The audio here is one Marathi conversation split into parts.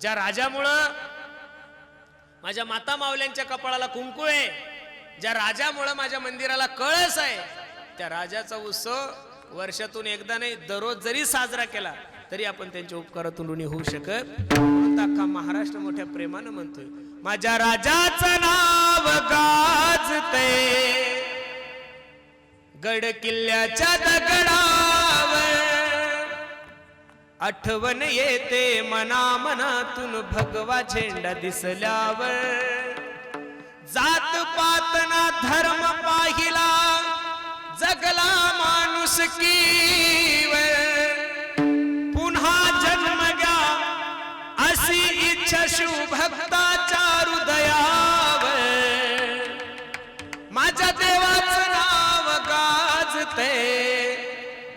ज्या राजामुळं माझ्या माता मावल्यांच्या कपाळाला कुंकू आहे ज्या राजामुळं माझ्या मंदिराला कळस आहे त्या राजाचा उत्सव वर्षातून एकदा नाही दररोज जरी साजरा केला तरी आपण त्यांच्या उपकारातून ऋणी होऊ शकत. अख्खा महाराष्ट्र मोठ्या प्रेमानं म्हणतोय माझ्या राजाचं नाव गाजते गड किल्ल्याच्या दगडा आठवण येते मना मनातून भगवा झेंडा दिसल्यावर. जात पातना धर्म पाहिला जगला माणूस पुन्हा जन्म घ्या अशी इच्छा शिवभक्ताच्या हृदयावर. माझ्या देवाचं नाव गाजते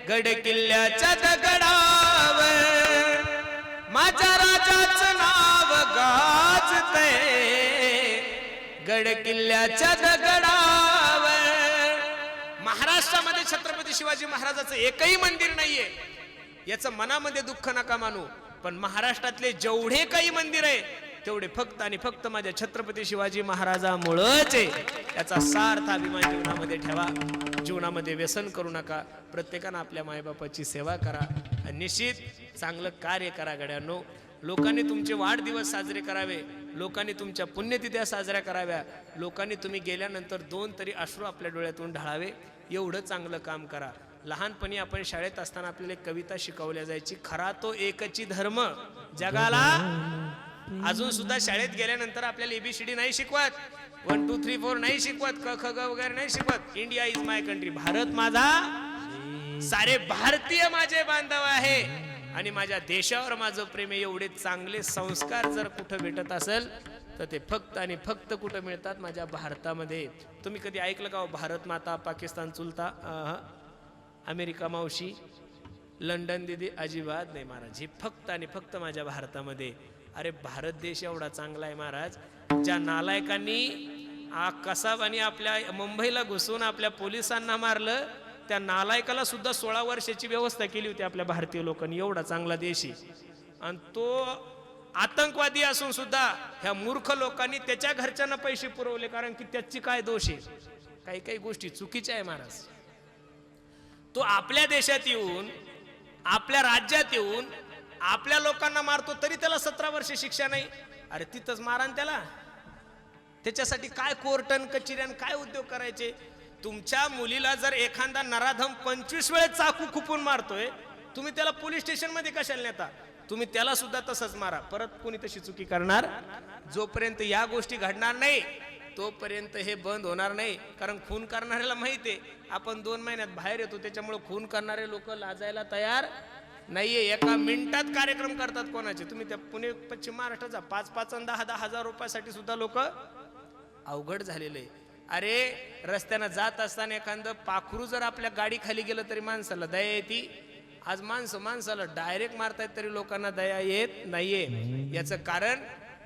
गड किल्ल्याच्या दगडावर माझ्या राजाच नाव गाजते. गड किल्ल्याच्या दगडावर महाराष्ट्रामध्ये छत्रपती शिवाजी महाराजाचं एकही मंदिर नाहीये. याचं मनामध्ये दुःख नका मानू. पण महाराष्ट्रातले जेवढे काही मंदिर आहे तेवढे फक्त आणि फक्त माझ्या छत्रपती शिवाजी महाराजामुळंच आहे. याचा सार्थ अभिमान जीवनामध्ये ठेवा. जीवनामध्ये व्यसन करू नका. प्रत्येकानं आपल्या मायबापाची सेवा करा. निश्चित चांगलं कार्य करा गड्यांनो. लोकांनी तुमचे वाढदिवस साजरे करावे. लोकांनी तुमच्या पुण्यतिथ्या साजऱ्या कराव्या. लोकांनी तुम्ही गेल्यानंतर दोन तरी अश्रू आपल्या डोळ्यातून ढाळावे. एवढं चांगलं काम करा. लहानपणी आपण शाळेत असताना आपल्याला एक कविता शिकवल्या जायची. खरा तो एकची धर्म. जगाला अजून सुद्धा शाळेत गेल्यानंतर आपल्याला एबीसीडी नाही शिकवत. वन टू थ्री फोर नाही शिकवत. क ख ग वगैरे नाही शिकवत. India is my country Bharat माझा सारे भारतीय माझे बांधव आहे. आणि माझ्या देशावर माझं प्रेम आहे. एवढे चांगले संस्कार जर कुठं भेटत असेल तर ते फक्त आणि फक्त कुठं मिळतात? माझ्या भारतामध्ये. तुम्ही कधी ऐकलं का हो, भारत माता पाकिस्तान चुलता? अमेरिका मावशी लंडन दिदी अजिबात नाही महाराज. हे फक्त आणि फक्त माझ्या भारतामध्ये. अरे भारत देश एवढा चांगला आहे महाराज. ज्या नालायकांनी आ कसाबाने आपल्या मुंबईला घुसून आपल्या पोलिसांना मारलं त्या नालायकाला सुद्धा सोळा वर्षाची व्यवस्था केली होती आपल्या भारतीय लोकांनी. एवढा चांगला देश आहे. आणि तो आतंकवादी असून सुद्धा ह्या मूर्ख लोकांनी त्याच्या घरच्यांना पैसे पुरवले कारण की त्याची काय दोष आहे? काही काही गोष्टी चुकीच्या आहे महाराज. तो आपल्या देशात येऊन आपल्या राज्यात येऊन आपल्या लोकांना मारतो तरी त्याला सतरा वर्ष शिक्षा नाही. अरे तिथंच मारा त्याला. त्याच्यासाठी काय कोर्टन कचेऱ्यान काय उद्योग करायचे? तुमच्या मुलीला जर एखादा नराधम पंचवीस वेळेस चाकू खुपून मारतोय तुम्ही त्याला पोलीस स्टेशनमध्ये कशाला नेता? तुम्ही त्याला सुद्धा तसंच मारा. परत कोणी तशी चुकी करणार? जोपर्यंत या गोष्टी घडणार नाही तोपर्यंत हे बंद होणार नाही. कारण खून करणाऱ्याला माहिती आहे आपण दोन महिन्यात बाहेर येतो त्याच्यामुळे खून करणारे लोक लाजायला तयार नाहीये. एका मिनिटात कार्यक्रम करतात कोणाचे? तुम्ही त्या पुणे पश्चिम महाराष्ट्राचा पाच पाच दहा दहा हजार रुपयासाठी सुद्धा लोक अवघड झालेलं आहे. अरे रस्त्यानं जात असताना एखादं पाखरू जर आपल्या गाडीखाली गेलं तरी माणसाला दया येते. आज माणसं माणसाला डायरेक्ट मारतायत तरी लोकांना दया येत नाहीये. याचं कारण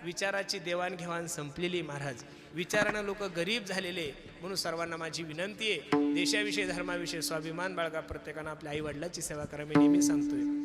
विचाराची देवाणघेवाण संपलेली महाराज. विचारानं लोक गरीब झालेले म्हणून सर्वांना माझी विनंती आहे. देशाविषयी धर्माविषयी स्वाभिमान बाळगा प्रत्येकानं आपल्या आईवडिलाची सेवा करा. मी नेहमी सांगतोय.